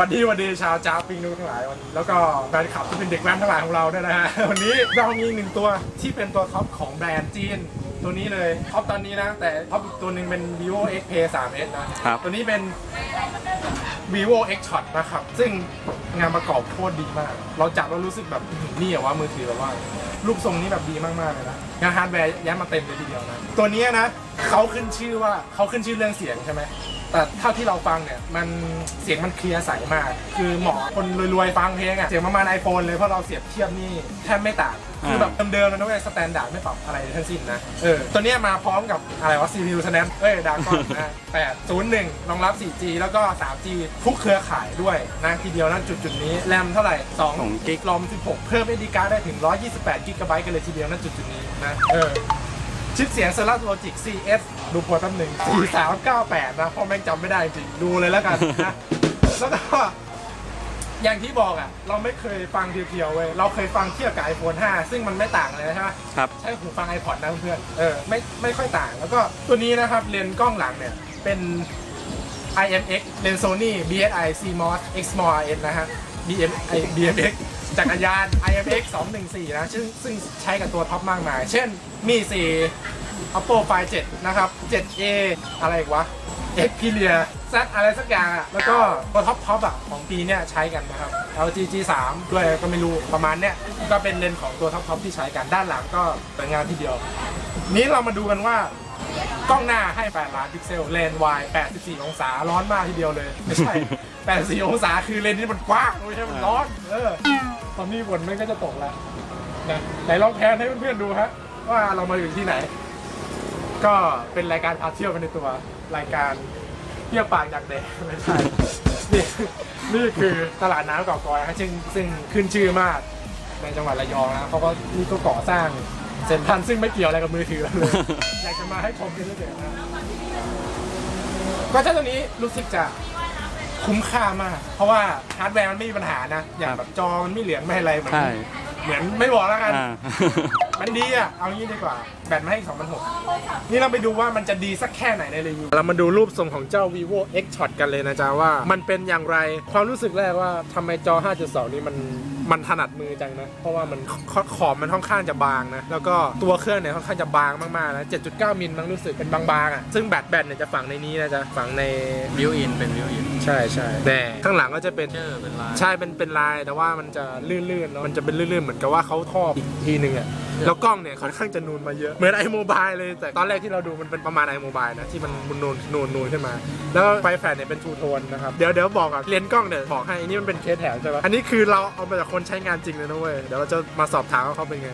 วันดีวันดีชาวจ้าปิงนูทั้งหลายวันแล้วก็แฟนคลับที่เป็นเด็กแว้นทั้งหลายของเราด้วยนะฮะวันนี้เรามีหนึ่งตัวที่เป็นตัวท็อปของแบรนด์จีน ตัวนี้เลยท็อปตอนนี้นะ แต่ท็อปอีกตัวหนึ่งเป็น vivo x p 3s นะครับ ตัวนี้เป็น vivo x shot นะครับ ซึ่งงานประกอบโคตรดีมาก เราจับแล้วรู้สึกแบบอื้อหือนี่เหรอว่ามือถือแบบว่ารูปทรงนี้แบบดีมากๆเลยนะงานฮาร์ดแวร์ย้ายมาเต็มเลยทีเดียวนะ ตัวเนี้ยนะเขาขึ้นชื่อว่าเขาขึ้นชื่อเรื่องเสียงใช่ไหม แต่เท่าที่เราฟังเนี่ยมันเสียงมันเคลียร์ใสมาก คือเหมาะคนรวยๆฟังเพลงอะเสียงประมาณ iPhone เลยเพราะเราเสียบเทียบนี่แทบไม่ต่างคือแบบเดิมๆเลยนะเว้ยสแตนดาร์ดไม่ปรับอะไรทั้งสิ้นนะเออตัวเนี้ยมาพร้อมกับอะไรวะ CPU Snap เอ้ยดากอนนะ801รองรับ 4G แล้วก็ 3G ทุกเครือข่ายด้วยนะทีเดียวนะจุดๆนี้แรมเท่าไหร่สอง2กิกรอม16 เพิ่ม SD card ได้ถึง 128กิกะไบต์กันเลยทีเดียวนะจุดๆนี้นะเออ ชิปเสียง Solar Logic CS ดูโพอร์ตแป๊บหนึ่ง4398 นะเพราะแม่งจำไม่ได้จริงดูเลยแล้วกันนะ แล้วก็ อย่างที่บอกอะ เราไม่เคยฟังเพียวๆเว้ย เราเคยฟังเทียบกับ iPhone 5 ซึ่งมันไม่ต่างเลยใช่ไหม ครับ ใช้หูฟัง iPod นะเพื่อนๆเออไม่ไม่ค่อยต่าง แล้วก็ตัวนี้นะครับเลนส์กล้องหลังเนี่ย เป็น IMX เลนส์ Sony BSI CMOS Exmor RS นะฮะ BM ไอ้ BMX จักรยาน IMX 214 นะซึ่งซึ่งใช้กับตัวท็อปมากมาย เช่นมี4 Oppo Find 7 นะครับ 7A อะไรอีกวะ Xperia Z อะไรสักอย่างอะ แล้วก็ตัวท็อปท็อปอะ ของปีเนี้ยใช้กันนะครับ LG G3 ด้วยก็ไม่รู้ประมาณเนี้ยก็เป็นเลนส์ของตัวท็อปท็อปที่ใช้กันด้านหลังก็สวยงามทีเดียว นี้เรามาดูกันว่า กล้องหน้าให้ 8 ล้านพิกเซล เลนส์วาย84 องศา ร้อนมากทีเดียวเลย ไม่ใช่ 84 องศาคือเลนส์ที่มันกว้างไม่ใช่ มันร้อน เออ ตอนนี้ฝนมันก็จะตกแล้วนะไหนลองแพนให้เพื่อนๆดูฮะ ว่าเรามาอยู่ที่ไหน ก็เป็นรายการพาเที่ยวไปในตัว รายการเที่ยวปากจากแดดไม่ใช่นี่นี่คือตลาดน้ำเก่ากอยฮะซึ่งซึ่งขึ้นชื่อมากในจังหวัดระยองนะเขาก็นี่ก็ก่อสร้าง เซ็นทรัลซึ่งไม่เกี่ยวอะไรกับมือถือเลย อยากจะมาให้ชมกันเฉยๆนะก็เจ้าตัวนี้รู้สึกจะคุ้มค่ามาก เพราะว่าฮาร์ดแวร์มันไม่มีปัญหานะ อย่างแบบจอมันไม่เหลืองไม่อะไรเหมือนใช่ เหมือนไม่บอกแล้วกัน อ่า มันดีอะ เอางี้ดีกว่า แบตมาให้อีก2,600นี่เราไปดูว่ามันจะดีสักแค่ไหนในรีวิว เรามาดูรูปทรงของเจ้า vivo x shot กันเลยนะจ๊ะว่า มันเป็นอย่างไร ความรู้สึกแรกว่าทำไมจอ 5.2 นี่มันมันถนัดมือจังนะ เพราะว่ามันขขอบมันค่อนข้างจะบางนะ แล้วก็ตัวเครื่องเนี่ยค่อนข้างจะบางมากๆนะ 7.9 มิลมันรู้สึกเป็นบางๆอะ ซึ่งแบตแบตเนี่ยจะฝังในนี้นะจ๊ะ ฝังใน วิวอินเป็นวิวอินใช่ใช่แต่ข้างหลังก็จะเป็น เจอเป็นลาย ใช่เป็นเป็นลายแต่ว่ามันจะลื่นๆเนอะมันจะเป็นลื่นๆ เหมือนกับว่าเขาทอบอีกทีหนึ่งอะ แล้วกล้องเนี่ยค่อนข้างจะนูนมาเยอะ เหมือนไอโมบายเลย แต่ตอนแรกที่เราดูมันเป็นประมาณไอโมบายนะ ที่มันมันนูนนูนนูนขึ้นมา แล้วไฟแฟลชเนี่ยเป็นทูโทนนะครับ เดี๋ยวเดี๋ยวบอกอะเลนส์กล้องเนี่ยบอกให้อันนี้มันเป็นเคสแถมใช่ปะอันนี้คือเราเอามาจากคนใช้งานจริงเลยนะเว้ย เดี๋ยวเราจะมาสอบถามว่าเขาเป็นไง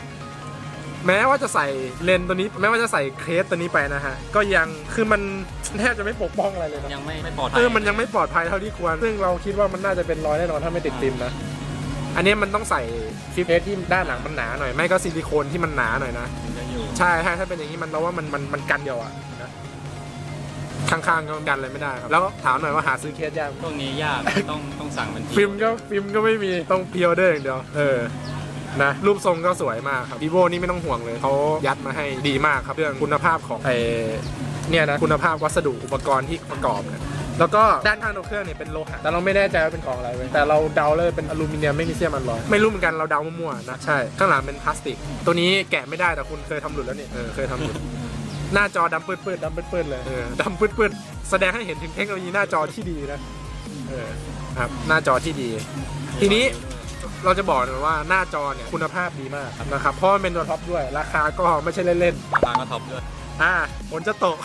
แม้ว่าจะใส่เลนส์ตัวนี้ แม้ว่าจะใส่เคสตัวนี้ไปนะฮะ ก็ยังคือมันแทบจะไม่ปกป้องอะไรเลยนะยังไม่ไม่ปลอดภัยเออมันยังไม่ปลอดภัยเท่าที่ควร ซึ่งเราคิดว่ามันน่าจะเป็นรอยแน่นอนถ้าไม่ติดฟิล์มนะ อันนี้มันต้องใส่ฟิล์มเพสที่ด้านหลังมันหนาหน่อย ไม่ก็ซิลิโคนที่มันหนาหน่อยนะ ยังอยู่ใช่ใช่ถ้าเป็นอย่างนี้มันเราว่ามันมันมันกันเดียวอะนะข้างๆก็กันเลยไม่ได้ครับ แล้วถามหน่อยว่าหาซื้อเคสยากไหมพวกนี้ยากต้องต้องสั่งเป็นทีฟิล์มก็ฟิล์มก็ไม่มีต้องเพียวเดอร์อย่างเดียว เออ นะรูปทรงก็สวยมากครับ vivo นี่ไม่ต้องห่วงเลยเขายัดมาให้ดีมากครับเรื่องคุณภาพของไอเนี่ยนะคุณภาพวัสดุอุปกรณ์ที่ประกอบเนี่ย แล้วก็ด้านข้างตัวเครื่องเนี่ยเป็นโลหะแต่เราไม่แน่ใจว่าเป็นของอะไรเว้ยแต่เราเดาเลยเป็นอลูมิเนียมไม่มีเสียมอัลลอยไม่รู้เหมือนกันเราเดามั่วๆนะใช่ข้างหลังเป็นพลาสติก ตัวนี้แกะไม่ได้แต่คุณเคยทำหลุดแล้วนี่เออเคยทำหลุดหน้าจอดำปืดๆดำปืดๆเลยเออดำปืดๆแสดงให้เห็นถึงเทคโนโลยีหน้าจอที่ดีนะเออครับหน้าจอที่ดี ทีนี้เราจะบอกเลยว่าหน้าจอเนี่ยคุณภาพดีมากนะครับเพราะมันเป็นตัวท็อปด้วย ราคาก็ไม่ใช่เล่นราคาก็ท็อปด้วยๆอ่าฝนจะตก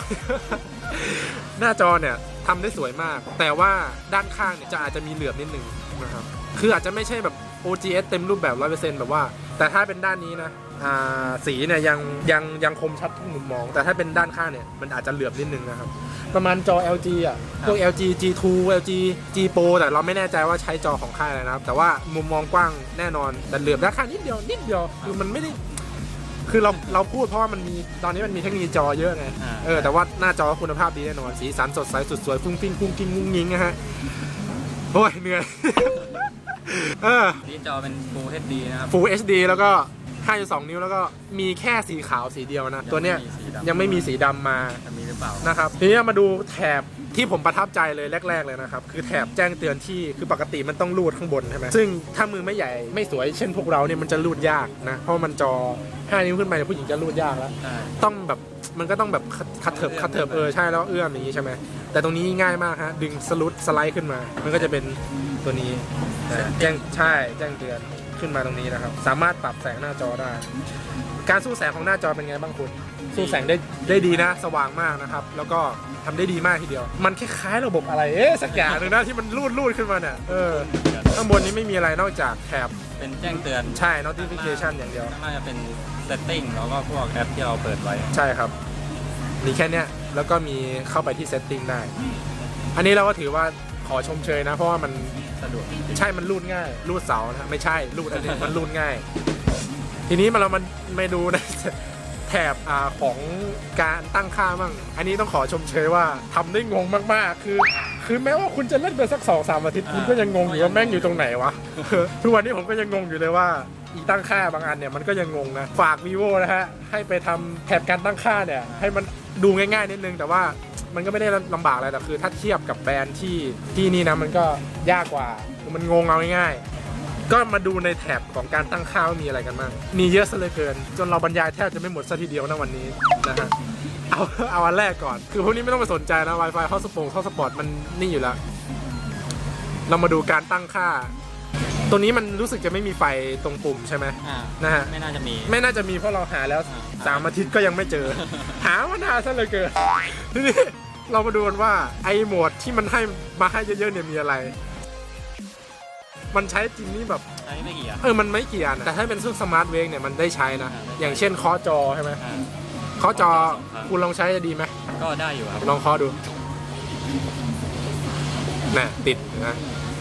หน้าจอเนี่ย ทำได้สวยมาก แต่ว่าด้านข้างเนี่ยจะอาจจะมีเหลือบนิดนึงนะครับคืออาจจะไม่ใช่แบบ OGS เต็มรูปแบบ100%แบบว่า แต่ถ้าเป็นด้านนี้นะอ่าสีเนี่ยยังยังยังคมชัดทุกมุมมอง แต่ถ้าเป็นด้านข้างเนี่ยมันอาจจะเหลือบนิดนึงนะครับประมาณจอ LG อะพวก LG G2 LG G Pro แต่เราไม่แน่ใจว่าใช้จอของค่ายอะไรนะครับ แต่ว่ามุมมองกว้างแน่นอนแต่เหลือบด้านข้างนิดเดียวนิดเดียวคือมันไม่ได้ คือเราเราพูดเพราะว่ามันมีตอนนี้มันมีเทคโนโลยีจอเยอะไงอ่า เออแต่ว่าหน้าจอคุณภาพดีแน่นอนสีสันสดใสสุดสวยฟุ้งฟิ้งฟุ้งกิ้งงุ้งยิงนะฮะโอ้ยเหนื่อย เออ นี่จอเป็น Full HD นะครับ Full HD แล้วก็ 5.2 นิ้วแล้วก็มีแค่สีขาวสีเดียวนะ ตัวเนี้ยยังไม่มีสีดำมา จะมีหรือเปล่า นะครับ ทีนี้มาดูแถบ ที่ผมประทับใจเลยแรก ๆเลยนะครับคือแถบแจ้งเตือนที่คือปกติมันต้องรูดข้างบนใช่ไหมซึ่งถ้ามือไม่ใหญ่ไม่สวยเช่นพวกเราเนี่ยมันจะรูดยากนะเพราะมันจอ5นิ้วขึ้นไปเนี่ยผู้หญิงจะรูดยากแล้วใช่ต้องแบบมันก็ต้องแบบคัดเถิบคัดเถิบเออใช่แล้วเอื้อมอย่างนี้ใช่ไหมแต่ตรงนี้ง่ายมากฮะดึงสลุดสไลด์ขึ้นมา มันก็จะเป็นตัวนี้นะแจ้งใช่แจ้งเตือนขึ้นมาตรงนี้นะครับ สามารถปรับแสงหน้าจอได้ การสู้แสงของหน้าจอเป็นไงบ้างคุณ สู้แสงได้ได้ดีนะ สว่างมากนะครับ แล้วก็ทำได้ดีมากทีเดียว มันคล้ายๆระบบอะไรเอ๊ะสักอย่างหนึ่งนะที่มันรูดรูดขึ้นมาเนี่ยเออข้างบนนี้ไม่มีอะไรนอกจากแถบเป็นแจ้งเตือนใช่ notification อย่างเดียวน่าจะเป็น setting แล้วก็พวกแอปที่เราเปิดไว้ใช่ครับมีแค่เนี้ยแล้วก็มีเข้าไปที่ setting ได้ อันนี้เราก็ถือว่าขอชมเชยนะ เพราะว่ามันสะดวกจริงใช่มันรูดง่าย รูดเสานะไม่ใช่รูดอันนี้มันรูดง่าย ทีนี้มาเรามันไม่ดูใน แถบอ่าของการตั้งค่าบ้างอันนี้ต้องขอชมเชยว่าทำได้งงมากๆ คือ คือแม้ว่าคุณจะเล่นไปสักสองสามอาทิตย์คุณก็ยังงงอยู่ว่าแม่งอยู่ตรงไหนวะทุกวันนี้ผมก็ยังงงอยู่เลยว่าอีตั้งค่าบางอันเนี่ยมันก็ยังงงนะฝาก vivo นะฮะให้ไปทำแถบการตั้งค่าเนี่ยให้มันดูง่ายๆนิดนึงแต่ว่ามันก็ไม่ได้ลำบากอะไรแต่คือ ถ้าเทียบกับแบรนด์ที่ที่นี่นะมันก็ยากกว่าคือมันงงเอาง่ายๆ ก็มาดูในแถบของการตั้งค่าว่ามีอะไรกันบ้าง มีเยอะซะเหลยเกิน จนเราบรรยายแทบจะไม่หมดซะทีเดียวนะวันนี้นะฮะ เอาเอาอันแรกก่อน คือพวกนี้ไม่ต้องไปสนใจนะ Wi-Fi เข้าสปงเข้าสปอร์ตมันนี่อยู่แล้ว เรามาดูการตั้งค่า ตัวนี้มันรู้สึกจะไม่มีไฟตรงปุ่มใช่ไหม อ่านะฮะ ไม่น่าจะมี ไม่น่าจะมีเพราะเราหาแล้วอ่าสามอาทิตย์ก็ยังไม่เจอ หามานานซะเหลยเกินทีนี้เรามาดูกันว่าไอ้โหมดที่มันให้มาให้เยอะๆเนี่ยมีอะไร มันใช้จริงนี่แบบอันนี้ไม่กี่อะ เออ มันไม่กี่อันอะแต่ถ้าเป็นซึ่งสมาร์ทเวกเนี่ยมันได้ใช้นะ อ่าได้ใช้ อย่างเช่นเคาะจอใช่ไหมอ่าเคาะจอสองครั้ง คุณลองใช้จะดีไหม ก็ได้อยู่ครับ ลองเคาะดูน่ะติดนะ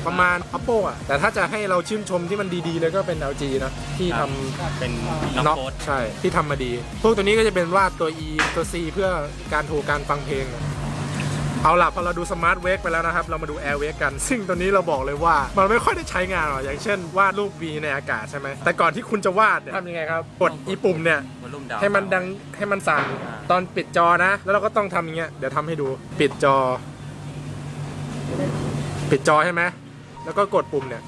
ประมาณ Oppo อะ แต่ถ้าจะให้เราชื่นชมที่มันดีๆ เลยก็เป็น LG นะ ที่ทำเป็นน็น็ออกกโค้ดใช่ ที่ทำมาดี พวกตัวนี้ก็จะเป็นวาดตัว E ตัว C เพื่อการโทรการฟังเพลง เอาล่ะพอเราดูสมาร์ทเวกไปแล้วนะครับ เรามาดู Air w a k กัน ซึ่งตัวนี้เราบอกเลยว่า มันไม่ค่อยได้ใช้งานหรอกอย่างเช่น วาดรูป V ในอากาศใช่ไหมแต่ก่อนที่คุณจะวาดเนี่ยทำยังไงครับกดอีปุ่มเนี่ย วอลลุ่มดาวให้มันดังให้มันสั่นอ่าตอนปิดจอนะ แล้วเราก็ต้องทำอย่างเงี้ยเดี๋ยวทำให้ดูปิดจอ ปิดจอใช่ไหมแล้วก็กดปุ่มเนี่ย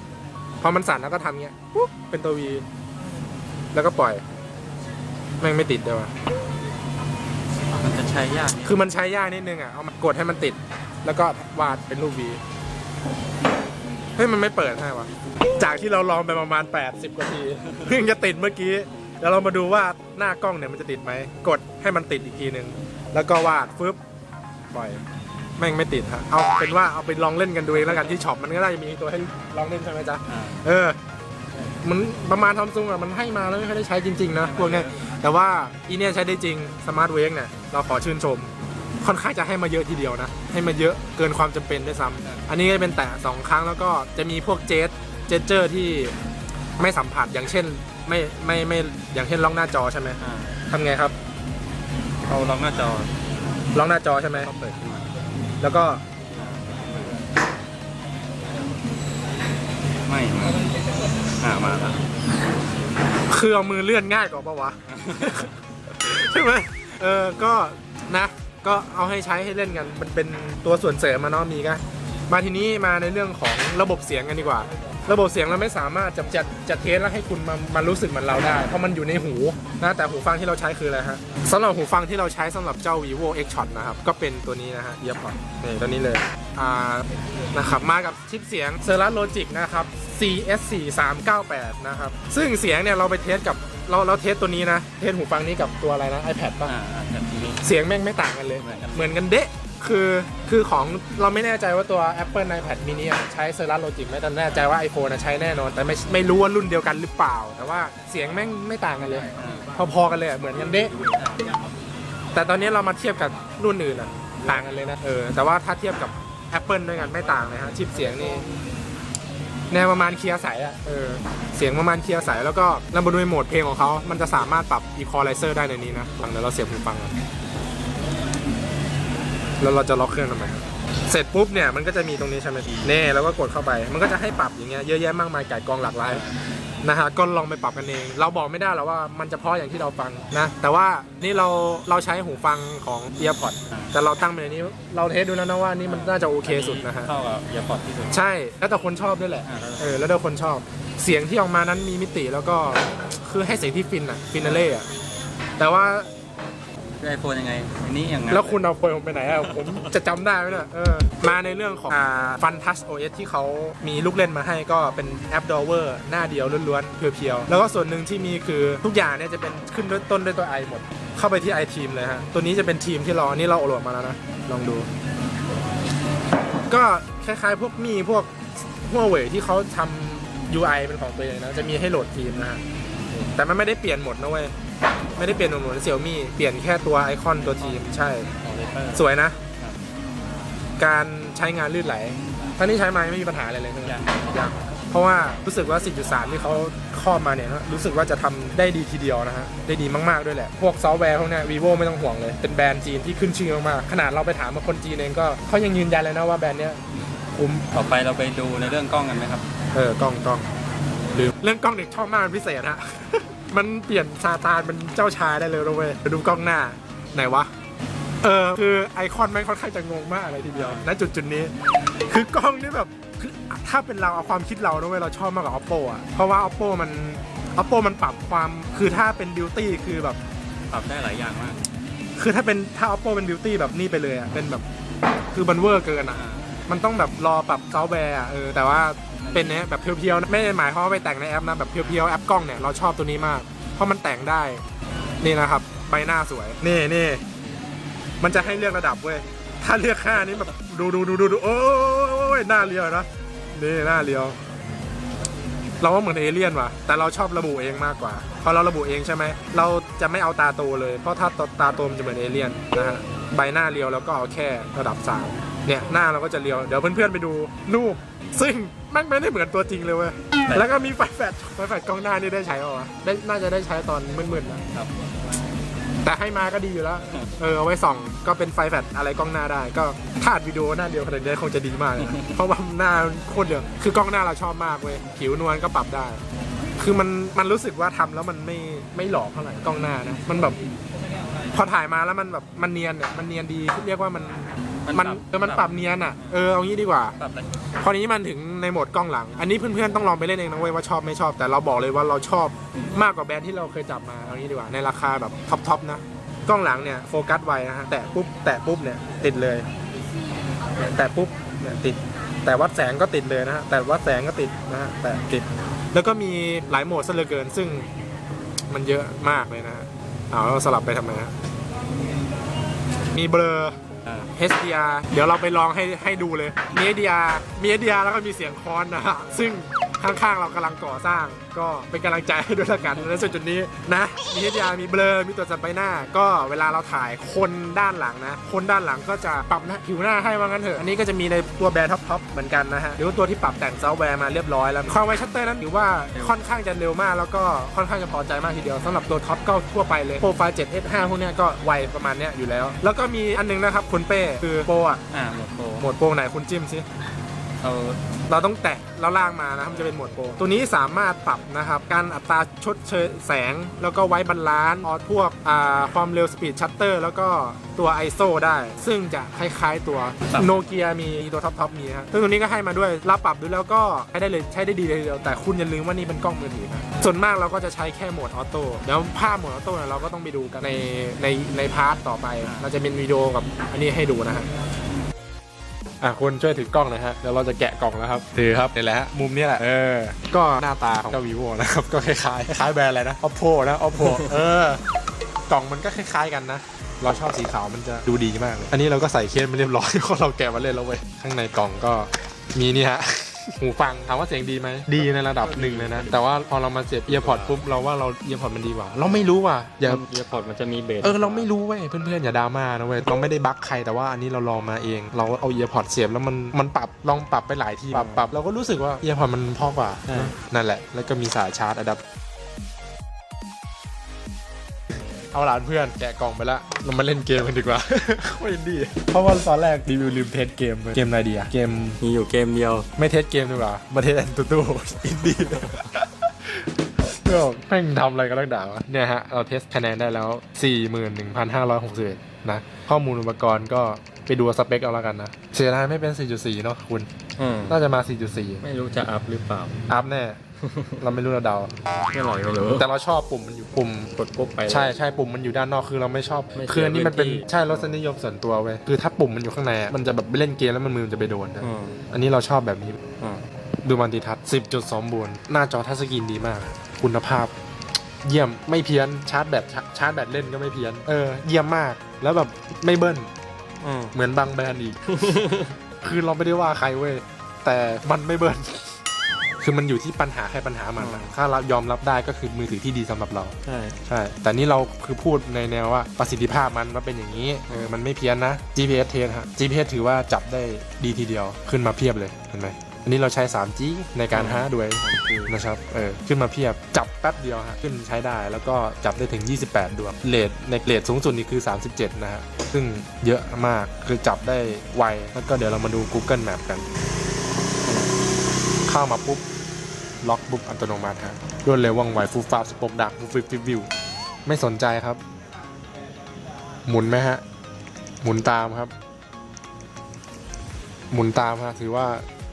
พอมันสั่นแล้วก็ทำเงี้ยปุ๊บเป็นตัววี แล้วก็ปล่อย แม่งไม่ติดเดียวอะมันจะ ใช้ยากนิดคือมันใช้ยากนิดนึงอะ เอามากดให้มันติด แล้วก็วาดเป็นรูปวีเฮ้ยมันไม่เปิดให้วะจากที่เราลองไปประมาณ 80กว่าทีเพิ่งจะติดเมื่อกี้แล้วเรามาดูว่าหน้ากล้องเนี่ยมันจะติดไหม กดให้มันติดอีกทีหนึ่งแล้วก็วาดฟึบปล่อยแม่งไม่ติดฮะเอาเป็นว่าเอาไปลองเล่นกันดูเองแล้วกันที่ช็อปมันก็น่าจะมีตัวให้ลองเล่นใช่ไหมจ๊ะอ่า เออมันประมาณทำซุงอะมันให้มาแล้วไม่ค่อยได้ใช้จริงๆนะพวกเนี้ยแต่ว่าอีเนี่ยใช้ได้จริงสมาร์ทเวกเนี่ยเราขอชื่นชม ค่อนข้างจะให้มาเยอะทีเดียวนะ ให้มาเยอะเกินความจำเป็นด้วยซ้ำอันนี้ก็เป็นแตะสองครั้งแล้วก็จะมีพวกเจสเจสเจอร์ที่ไม่สัมผัสอย่างเช่นไม่ไม่ไม่อย่างเช่นล็อกหน้าจอใช่ไหมอ่าทำไงครับเอาล็อกหน้าจอล็อกหน้าจอใช่ไหม ก็เปิดขึ้นมาแล้วก็ไม่มา อ่ามาแล้ว คือเอามือเลื่อนง่ายกว่าปะวะ ใช่ไหมเออ ก็นะ ก็เอาให้ใช้ให้เล่นกัน มันเป็นตัวส่วนเสริมมาเนาะมีก็มาทีนี้มาในเรื่องของระบบเสียงกันดีกว่า ระบบเสียงเราไม่สามารถจะจะจะเทสแล้วให้คุณมามารู้สึกเหมือนเราได้ เพราะมันอยู่ในหูนะแต่หูฟังที่เราใช้คืออะไรฮะสำหรับหูฟังที่เราใช้สำหรับเจ้า vivo x shot นะครับ ก็เป็นตัวนี้นะฮะเยียบพอนี่ตัวนี้เลยอ่านะครับมากับชิปเสียง s e r a t Logic นะครับ CS 4 3 9 8 นะครับ ซึ่งเสียงเนี่ยเราไปเทสกับเราเราเทสตัวนี้นะ เทสหูฟังนี้กับตัวอะไรนะ iPad ป่ะอ่าอ่าแบบนี้เสียงแม่งไม่ต่างกันเลย เหมือนกันเหมือนกันเดะ คือคือของเราไม่แน่ใจว่าตัว Apple iPad mini ใช้ s e r a t Logic ไหมแต่แน่ใจว่า iPhone อะใช้แน่นอน แต่ไม่ไม่รู้ว่ารุ่นเดียวกันหรือเปล่า แต่ว่าเสียงแม่งไม่ต่างกันเลยอ่าพอๆกันเลยเหมือนกันเดะแต่ตอนนี้เรามาเทียบกับรุ่นอื่นอะต่างกันเลยนะเออแต่ว่าถ้าเทียบกับ Apple ด้วยกันไม่ต่างเลยฮะชิปเสียงนี่แนวประมาณเคลียร์ใสอะเออ เสียงประมาณเคลียร์ใสแล้วก็เรามาดูในโหมดเพลงของเขา มันจะสามารถปรับ equalizer ได้ในนี้นะหลังเดี๋ยวเราเสียบหูฟังก่อน แล้วเราจะล็อกเครื่องทำไมเสร็จปุ๊บเนี่ยมันก็จะมีตรงนี้ใช่ไหมเน่แล้วก็กดเข้าไป มันก็จะให้ปรับอย่างเงี้ยเยอะแยะมากมายไก่ายกองหลากหลายนะฮะก็ลองไปปรับกันเอง เราบอกไม่ได้หรอกว่ามันจะเพราะอย่างที่เราฟังนะ แต่ว่านี่เราเราใช้หูฟังของ EarPods แต่เราตั้งไปในนี้ เราเทสดูแล้วนะว่านี่มันน่าจะโอเคสุดนะฮะเข้ากับเอียร์พอดที่สุด ใช่แล้วแต่คนชอบด้วยแหละอ่าแล้วเออแล้วแต่คนชอบ เสียงที่ออกมานั้นมีมิติแล้วก็คือให้เสียงที่ฟินอะฟินาเล่อะแต่ว่า ไอโฟนยังไง อันนี้อย่างนั้นแล้วคุณเอาเฟิร์มไปไหนอะผมจะจำได้ไหมเนี่ยเออมาในเรื่องของฟันทัชโอเอสที่เขามีลูกเล่นมาให้ก็เป็นแอปดอเวอร์หน้าเดียวล้วนๆ เพียวๆ แล้วก็ส่วนหนึ่งที่มีคือทุกอย่างเนี่ยจะเป็นขึ้นด้วยต้นด้วยตัว i หมด เข้าไปที่ i ทีมเลยฮะ ตัวนี้จะเป็นทีมที่เราอันนี้เราโหลดมาแล้วนะ ลองดู ก็คล้ายๆ พวกมีพวกหัวเว่ยที่เขาทำ UI เป็นของตัวเองนะจะมีให้โหลดทีมนะฮะแต่มันไม่ได้เปลี่ยนหมดนะเว้ยไม่ได้เปลี่ยนหมดเหมือนเสี่ยมี่เปลี่ยนแค่ตัวไอคอนตัวทีมใช่ ของเลเตอร์ สวยนะ ครับ การใช้งานลื่นไหลท่านี้ใช้มาไม่มีปัญหาอะไรเลยใช่ไหมยังยังเพราะว่ารู้สึกว่า4.3ที่เขาครอบมาเนี่ยนะรู้สึกว่าจะทำได้ดีทีเดียวนะฮะ ได้ดีมาก ๆ ด้วยแหละ พวกซอฟต์แวร์พวกเนี้ย vivo ไม่ต้องห่วงเลย เป็นแบรนด์จีนที่ขึ้นชื่อมาก ๆ ขนาดเราไปถามมาคนจีนเองก็เขายังยืนยันเลยนะว่าแบรนด์เนี้ยคุ้ม ต่อไปเราไปดูในเรื่องกล้องกันไหมครับ เออกล้องกล้องลืมเรื่องกล้องเด็กชอบมากเป็นพิเศษฮะ มันเปลี่ยนซาตานเป็นเจ้าชายได้เลยนะเว้ยเดี๋ยวดูกล้องหน้าไหนวะ เออคือไอคอนแม่งค่อนข้างจะงงมากเลยทีเดียวณจุดจุดๆนี้ คือกล้องนี่แบบคือถ้าเป็นเราเอาความคิดเรานะเว้ยเราชอบมากกว่า oppo อะเพราะว่า oppo มัน oppo มันปรับความคือถ้าเป็น beauty คือแบบ ปรับได้หลายอย่างมาก คือถ้าเป็นถ้า oppo เป็น beauty แบบนี่ไปเลยอะเป็นแบบคือมันเวอร์เกินอะอ่ามันต้องแบบรอปรับซอฟต์แวร์อะเออแต่ว่า เป็นเนี้ยแบบเพียวๆนะไม่ได้หมายความว่าไปแต่งในแอปนะแบบเพียวๆแอปกล้องเนี่ยเราชอบตัวนี้มาก เพราะมันแต่งได้นี่นะครับ ใบหน้าสวยนี่นี่มันจะให้เลือกระดับเว้ยถ้าเลือกค่านี้แบบดูดูดูดูดูโอ้ยหน้าเรียวนะนี่หน้าเรียว เราว่าเหมือนเอเลี่ยนว่ะ แต่เราชอบระบุเองมากกว่าพอเราระบุเองใช่ไหมเราจะไม่เอาตาโตเลยเพราะถ้าตาโตมันจะเหมือนเอเลี่ยนนะฮะใบหน้าเรียวแล้วก็เอาแค่ระดับสาม เนี่ยหน้าเราก็จะเรียว เดี๋ยวเพื่อนๆไปดูรูปซึ่งแม่งไม่ได้เหมือนตัวจริงเลยเว้ย แล้วก็มีไฟแฟลชไฟแฟลชกล้องหน้านี่ได้ใช้เปล่าวะได้น่าจะได้ใช้ตอนมืดๆนะครับ แต่ให้มาก็ดีอยู่แล้ว เออเอาไว้ส่องก็เป็นไฟแฟลชอะไรกล้องหน้าได้ ก็ถ้าอัดวิดีโอหน้าเดียวขนาดนี้คงจะดีมากเลยนะเพราะว่าหน้าโคตรเดียว คือกล้องหน้าเราชอบมากเว้ย ผิวนวลก็ปรับได้ คือมันมันรู้สึกว่าทำแล้วมันไม่ไม่หลอกเท่าไหร่กล้องหน้านะ มันแบบพอถ่ายมาแล้วมันแบบมันเนียนเนี่ยมันเนียนดีเรียกว่ามัน มันมันปรับเออมันปรับเนียนอะเออเอางี้ดีกว่า ปรับได้พอนี้มันถึงในโหมดกล้องหลัง อันนี้เพื่อนๆต้องลองไปเล่นเองนะเว้ยว่าชอบไม่ชอบ แต่เราบอกเลยว่าเราชอบมากกว่าแบรนด์ที่เราเคยจับมาเอางี้ดีกว่า ในราคาแบบท็อปๆนะ กล้องหลังเนี่ยโฟกัสไวนะฮะ แตะปุ๊บแตะปุ๊บเนี่ยติดเลยเนี่ยแตะปุ๊บเนี่ยติด แต่วัดแสงก็ติดเลยนะฮะ แต่วัดแสงก็ติดนะฮะ แต่ติด แล้วก็มีหลายโหมดซะเหลือเกิน ซึ่งมันเยอะมากเลยนะฮะเอาเราสลับไปทำไมฮะ มีเบลออ่า HDR เดี๋ยวเราไปลองให้ให้ดูเลยมี HDR มี HDR แล้วก็มีเสียงคอนนะฮะซึ่ง ข้างๆเรากำลังก่อสร้าง ก็เป็นกำลังใจให้ด้วยละกันในส่วนจุดนี้นะ มี HDR มีเบลอมีตัวจับใบหน้า ก็เวลาเราถ่ายคนด้านหลังนะ คนด้านหลังก็จะปรับหน้าผิวหน้าให้ว่างั้นเถอะ อันนี้ก็จะมีในตัวแบรนด์ท็อปๆเหมือนกันนะฮะ หรือว่าตัวที่ปรับแต่งซอฟต์แวร์มาเรียบร้อยแล้ว ความไวชัตเตอร์นั้นถือว่าค่อนข้างจะเร็วมาก แล้วก็ค่อนข้างจะพอใจมากทีเดียวสำหรับตัวท็อปก็ทั่วไปเลยโปรไฟล์ 7S5 พวกเนี้ยก็ไวประมาณเนี้ยอยู่แล้ว แล้วก็มีอันนึงนะครับคุณเป้คือโปรอะอ่าหมดโปร โหมดโปรไหนคุณจิ้มสิ เอาเราต้องแตะแล้วล่างมานะครับมันจะเป็นโหมดโปรตัวนี้สามารถปรับนะครับ การอัตราชดเชยแสง แล้วก็ไว้บาลานซ์ออพวกอ่าความเร็วสปีดชัตเตอร์แล้วก็ตัว ISO ได้ ซึ่งจะคล้ายๆตัวโนเกียมีตัวท็อปทอปมีครับซึ่งตัวนี้ก็ให้มาด้วยเราปรับดูแล้วก็ใช้ได้เลยใช้ได้ดีเลยทีเดียวแต่คุณอย่าลืมว่านี่เป็นกล้องมือถือนะส่วนมากเราก็จะใช้แค่โหมดออโต้เดี๋ยวภาพโหมดออโต้เนี่ยเราก็ต้องไปดูกันในในในพาร์ทต่อไป เราจะเป็นวิดีโอกับอันนี้ให้ดูนะฮะ อะคุณช่วยถือกล้องหนะฮะเดี๋ยวเราจะแกะกล่องแล้วครับถือครับนี่แหละฮะมุมนี้แหละเออก็หน้าตาของเจ้า vivo นะครับก็คล้ายๆคล้ายแบรนด์อะไรนะ oppo นะ oppo เออกล่องมันก็คล้ายๆกันนะ เราชอบสีขาวมันจะดูดีมากเลยอันนี้เราก็ใส่เคสมาเรียบร้อยเพราะเราแกะมาเล่นแล้วเว้ยข้างในกล่องก็มีนี่ฮะ หูฟังถามว่าเสียงดีไหมดีในระดับหนึ่งเลยนะ แต่ว่าพอเรามาเสียบเอียร์พอดปุ๊บเราว่าเราเอียร์พอดมันดีกว่า เราไม่รู้ว่ะอย่าเอียร์พอดมันจะมีเบสเออเราไม่รู้เว้ยเพื่อนๆอย่าดราม่านะเว้ยเราไม่ได้บั๊กใครแต่ว่าอันนี้เราลองมาเอง เราเอาเอียร์พอดเสียบแล้วมันมันปรับลองปรับไปหลายทีปรับปรับเราก็รู้สึกว่าเอียร์พอดมันเพอกว่านั่นแหละ แล้วก็มีสายชาร์จอะดับ เอาหลานเพื่อนแกะกล่องไปละเรามาเล่นเกมกันดีกว่า โคตรดีเพราะว่าตอนแรกรีวิวลืมเทสเกมเว้ยเกมอะไรดีอะเกมมีอยู่เกมเดียว ไม่เทสเกมดีกว่ามาเทสแอนตูตูอินดี้ก็แม่งทำอะไรกันลักด่าวะเนี่ยฮะ เราเทสคะแนนได้แล้ว 41,561 นะ ข้อมูลอุปกรณ์ก็ไปดูสเปคเอาแล้วกันนะ เสียดายไม่เป็น 4.4 เนาะคุณ อืมน่าจะมา 4.4 ไม่รู้จะอัพหรือเปล่า อัพแน่ เราไม่รู้เราเดา ไม่อร่อยก็หรือแต่เราชอบปุ่มมันอยู่ปุ่ม กดปุ๊บไปเลย ใช่ใช่ปุ่มมันอยู่ด้านนอกคือเราไม่ชอบไม่เสียคืออันนี้มันเป็นพื้นที่ ใช่รสนิยมส่วนตัวเว้ยคือถ้าปุ่มมันอยู่ข้างในอะมันจะแบบเล่นเกมแล้วมันมือมันจะไปโดนนะอืมอันนี้เราชอบแบบนี้ อืมดูมันติทัศน์10จุดสมบูรณ์หน้าจอทัชสกรีนดีมาก คุณภาพ เยี่ยมไม่เพี้ยนชาร์จแบตชาชาร์จแบตเล่นก็ไม่เพี้ยนเออเยี่ยมมาก แล้วแบบไม่เบิ้ลอืมเหมือนบางแบรนด์อีก คือเราไม่ได้ว่าใครเว้ยแต่มันไม่เบิ้ล คือมันอยู่ที่ปัญหาแค่ปัญหามันอะถ้าเรายอมรับได้ก็คือมือถือที่ดีสำหรับเรา ใช่ ใช่ แต่นี่เราคือพูดในแนวว่าประสิทธิภาพมันมันเป็นอย่างนี้เออมันไม่เพี้ยนนะ GPS เทสฮะ GPS ถือว่าจับได้ดีทีเดียวขึ้นมาเพียบเลยเห็นไหมอันนี้เราใช้ 3G ในการหาด้วยคือนะครับเออขึ้นมาเพียบจับแป๊บเดียวฮะขึ้นใช้ได้แล้วก็จับได้ถึง 28 ดวงเลทในเลทสูงสุดนี่คือ 37 นะฮะซึ่งเยอะมากคือจับได้ไวแล้วก็เดี๋ยวเรามาดู Google Map กัน เข้ามาปุ๊บ ล็อกปุ๊บอัตโนมัติฮะรวดเร็วว่องไวฟูฟ้าสปกดักฟูฟิฟิวิวไม่สนใจครับ หมุนไหมฮะ หมุนตามครับ หมุนตามฮะถือว่า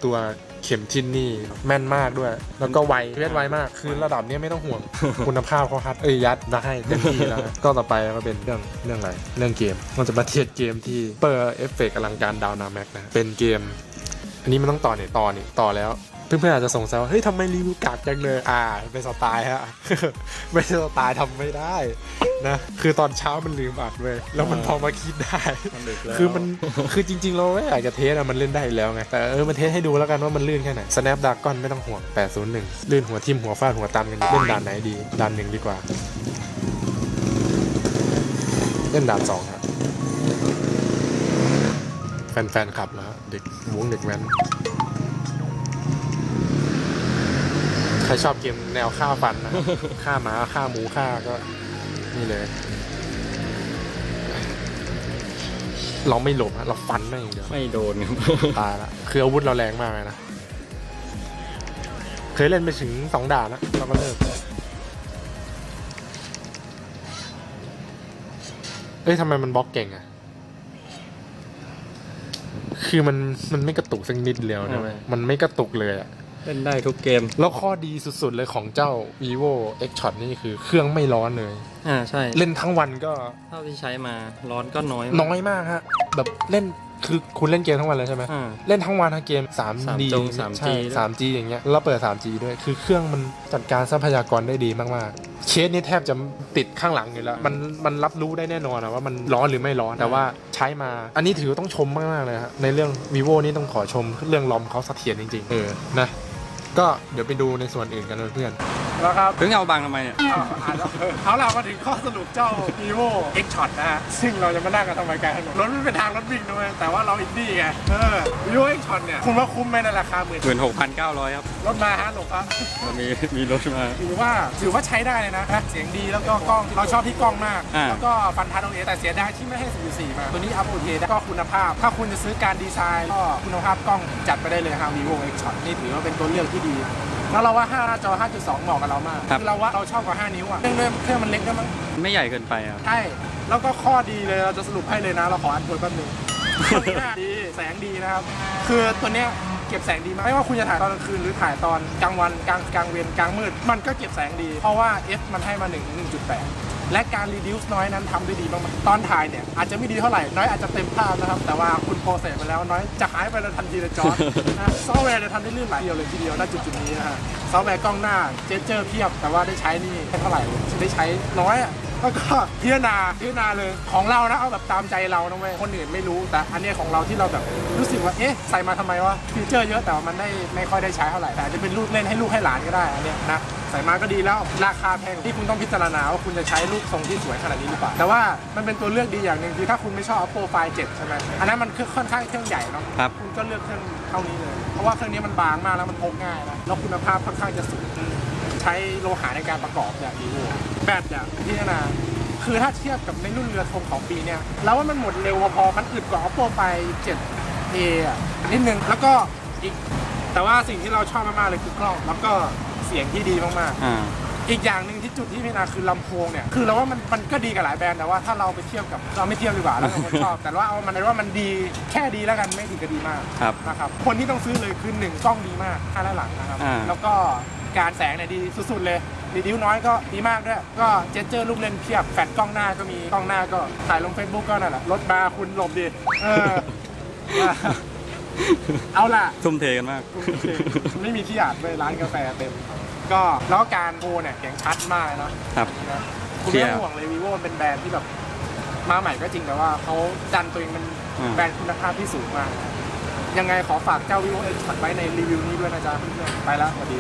ตัวเข็มทิศนี่แม่นมากด้วย แล้วก็ไวเวทไวมาก คือระดับเนี้ยไม่ต้องห่วง คุณภาพเขาฮัดเอ้ยยัดมาให้เต็มที่แล้ว ก็ต่อไปก็เป็นเรื่องเรื่องอะไรเรื่องเกมเราจะมาเทียบเกมที่เปิดเอฟเฟกต์อลังการดาวนาแม็กนะ เป็นเกม อันนี้มันต้องต่อเนี่ยต่อเนี่ต่อแล้ว เพื่อนๆอาจจะสงสัยว่าเฮ้ยทำไมรีวิวกากจังเลยอ่าเป็นสไตล์ฮะไม่ใช่สไตล์ทำไม่ได้นะคือตอนเช้ามันลืมอัดเว้ยแล้วมันพอมาคิดได้ มันดึกแล้ว คือมันคือจริงๆ เราไม่อยากจะเทสอะมันเล่นได้อยู่แล้วไงแต่เออมันเทสให้ดูแล้วกันว่ามันลื่นแค่ไหน Snapdragon ไม่ต้องห่วง 801 ลื่นหัวทิ่มหัวฟาดหัวตำกันอยู่เล่นด่านไหนดีด่านหนึ่งดีกว่า เล่นด่านสองครับแฟนๆขับแล้วเด็กวงเด็กแว้น ครชอบเกมแนวฆ่าฟันนะ ฆ่าหมาฆ่าหมูฆ่าก็นี่เลย เราไม่หลบฮะเราฟันแม่งอย่างเดียวไม่โดนครับ ตายละคืออาวุธเราแรงมากเลยนะ เคยเล่นไปถึงสองด่านแล้วเราก็เลิกเอ้ยทำไมมันบล็อกเก่งอะคือมันมันไม่กระตุกสักนิดเดียวนะเว้ยมันไม่กระตุกเลยอะ เล่นได้ทุกเกม แล้วข้อดีสุดๆเลยของเจ้า vivo X Shot นี่คือเครื่องไม่ร้อนเลย อ่าใช่เล่นทั้งวันก็เท่าที่ใช้มาร้อนก็น้อยน้อยมากฮะแบบเล่นคือคุณเล่นเกมทั้งวันเลยใช่ไหมอ่า เล่นทั้งวันทั้งเกม 3D จง 3G ใช่ 3G อย่างเงี้ยแล้วเปิด 3G ด้วยคือเครื่องมันจัดการทรัพยากรได้ดีมากๆเคสนี่แทบจะติดข้างหลังอยู่แล้ว มันมันรับรู้ได้แน่นอนอะว่ามันร้อนหรือไม่ร้อนแต่ว่าใช้มา อันนี้ถือว่าต้องชมมากๆเลยฮะในเรื่อง vivo นี่ต้องขอชมเรื่องลอมเขาเสถียรจริงๆเออนะ ก็เดี๋ยวไปดูในส่วนอื่นกันเลยเพื่อน แล้วครับถึงเอาบางทำไมเนี่ยเอาล่ะมาถึงข้อสรุปเจ้า vivo X Shot นะฮะซึ่งเราจะมานั่งกันทำไมกันถนนรถมันเป็นทางรถวิ่งด้วยแต่ว่าเราอินดี้ไงเออ vivo X Shot เนี่ยคุณว่าคุ้มไหมในราคาหมื่นหมื่นหกพันเก้าร้อยครับรถมาฮะหลบครับมันมีมีรถมาถือว่าถือว่าใช้ได้เลยนะนะเสียงดีแล้วก็กล้องเราชอบที่กล้องมาก อ่า แล้วก็ฟันทัดโอเอแต่เสียดายที่ไม่ให้4.4มา ตัวนี้อัพโอเคได้ก็คุณภาพ ถ้าคุณจะซื้อการดีไซน์ก็คุณภาพกล้องจัดไปได้เลยฮะ vivo X Shot นี่ถือว่าเป็นตัวเลือกที่ดี แล้วเราว่า5หน้าจอ 5.2 เหมาะกับเรามากครับอเราว่าเราชอบกว่า 5 นิ้วอะเครื่องด้วยเครื่องมันเล็กด้วยมั้งไม่ใหญ่เกินไปครับ ใช่แล้วก็ข้อดีเลยเราจะสรุปให้เลยนะ เราขออันตัวแป๊บหนึงดีแสงดีนะครับ คือตัวเนี้ยเก็บแสงดีมากไม่ว่าคุณจะถ่ายตอนกลางคืนหรือถ่ายตอนกลางวันกลางกลางเวรกลางมืด มันก็เก็บแสงดี เพราะว่า f มันให้มา1 1.8 และการรีดิวส์น้อยนั้นทำได้ดีมากๆตอนถ่ายเนี่ยอาจจะไม่ดีเท่าไหร่ น้อยอาจจะเต็มภาพนะครับ แต่ว่าคุณโปรเซสไปแล้วน้อยจะหายไปแล้วทันทีเลยจอร์ดนะซอฟต์แวร์จะทำได้ลื่นไหลเดียวเลยทีเดียวณจุดจุดๆนี้นะฮะซอฟต์แวร์กล้องหน้าเจเจอร์เพียบ แต่ว่าได้ใช้นี่ไม่เท่าไหร่ ได้ใช้น้อยอะ แล้วก็พิจารณาพิจารณาเลยของเรานะเอาแบบตามใจเรานะเว้ยคนอื่นไม่รู้แต่อันเนี้ยของเราที่เราแบบรู้สึกว่าเอ๊ะใส่มาทำไมวะฟีเจอร์เยอะแต่ว่ามันได้ไม่ค่อยได้ใช้เท่าไหร่แต่อาจจะเป็นรูปเล่นให้ลูกให้หลานก็ได้อันเนี้ยนะใส่มาก็ดีแล้วราคาแพงที่คุณต้องพิจารณาว่าคุณจะใช้รูปทรงที่สวยขนาดนี้หรือเปล่าแต่ว่ามันเป็นตัวเลือกดีอย่างหนึ่งคือถ้าคุณไม่ชอบ Oppo Find 7ใช่ไหมอันนั้นมันคือค่อนข้างเครื่องใหญ่เนาะครับ คุณก็เลือกเครื่องเท่านี้เลย เพราะว่าเครื่องนี้มันบางมากแล้วมันพกง่ายนะแล้วคุณภาพค่อนข้างจะสูง ใช้โลหะในการประกอบเนี่ยดีโวแบตเนี่ยพิจารณาคือถ้าเทียบกับในรุ่นเรือธงของปีเนี่ยแล้วว่ามันหมดเร็วพอๆมันอึดกว่า Oppo ไป 7a อะนิดนึง แล้วก็อีก แต่ว่าสิ่งที่เราชอบมากๆเลยคือกล้อง แล้วก็เสียงที่ดีมากๆ อ่า อีกอย่างหนึ่งที่จุดที่พิจารณาคือลำโพงเนี่ยคือเราว่ามันมันก็ดีกับหลายแบรนด์แต่ว่าถ้าเราไปเทียบกับเราไม่เทียบดีกว่าแล้วแต่คนชอบ แต่ว่าเอามันเลยว่ามันดีแค่ดีแล้วกันไม่ดีก็ดีมากครับนะครับคนที่ต้องซื้อเลยคือหนึ่งกล้องดีมากค่าและหลังนะครับ อ่า แล้วก็ การแสงเนี่ยดีสุดๆเลยรีดิวน้อยก็ดีมากด้วย ก็เจสเจอร์ลูกเล่นเพียบแฟลชกล้องหน้าก็มีกล้องหน้าก็ถ่ายลง Facebook ก็นั่นแหละรถมาคุณหลบดิเออเอาล่ะ ทุ่มเทกันมากไม่มีที่อาดเลยร้านกาแฟเต็ม ก็แล้วการโทรเนี่ยเสียงชัดมากเนาะครับนะคุณเชี่ไม่ยต้องห่วงเลยวีโวเป็นแบรนด์ที่แบบมาใหม่ก็จริงแต่ว่าเขาดันตัวเองเป็นอืมแบรนด์คุณภาพที่สูงมาก ยังไงขอฝากเจ้า vivo X ไว้ในรีวิวนี้ด้วยนะจ๊ะเพื่อนๆไปแล้วสวัสดี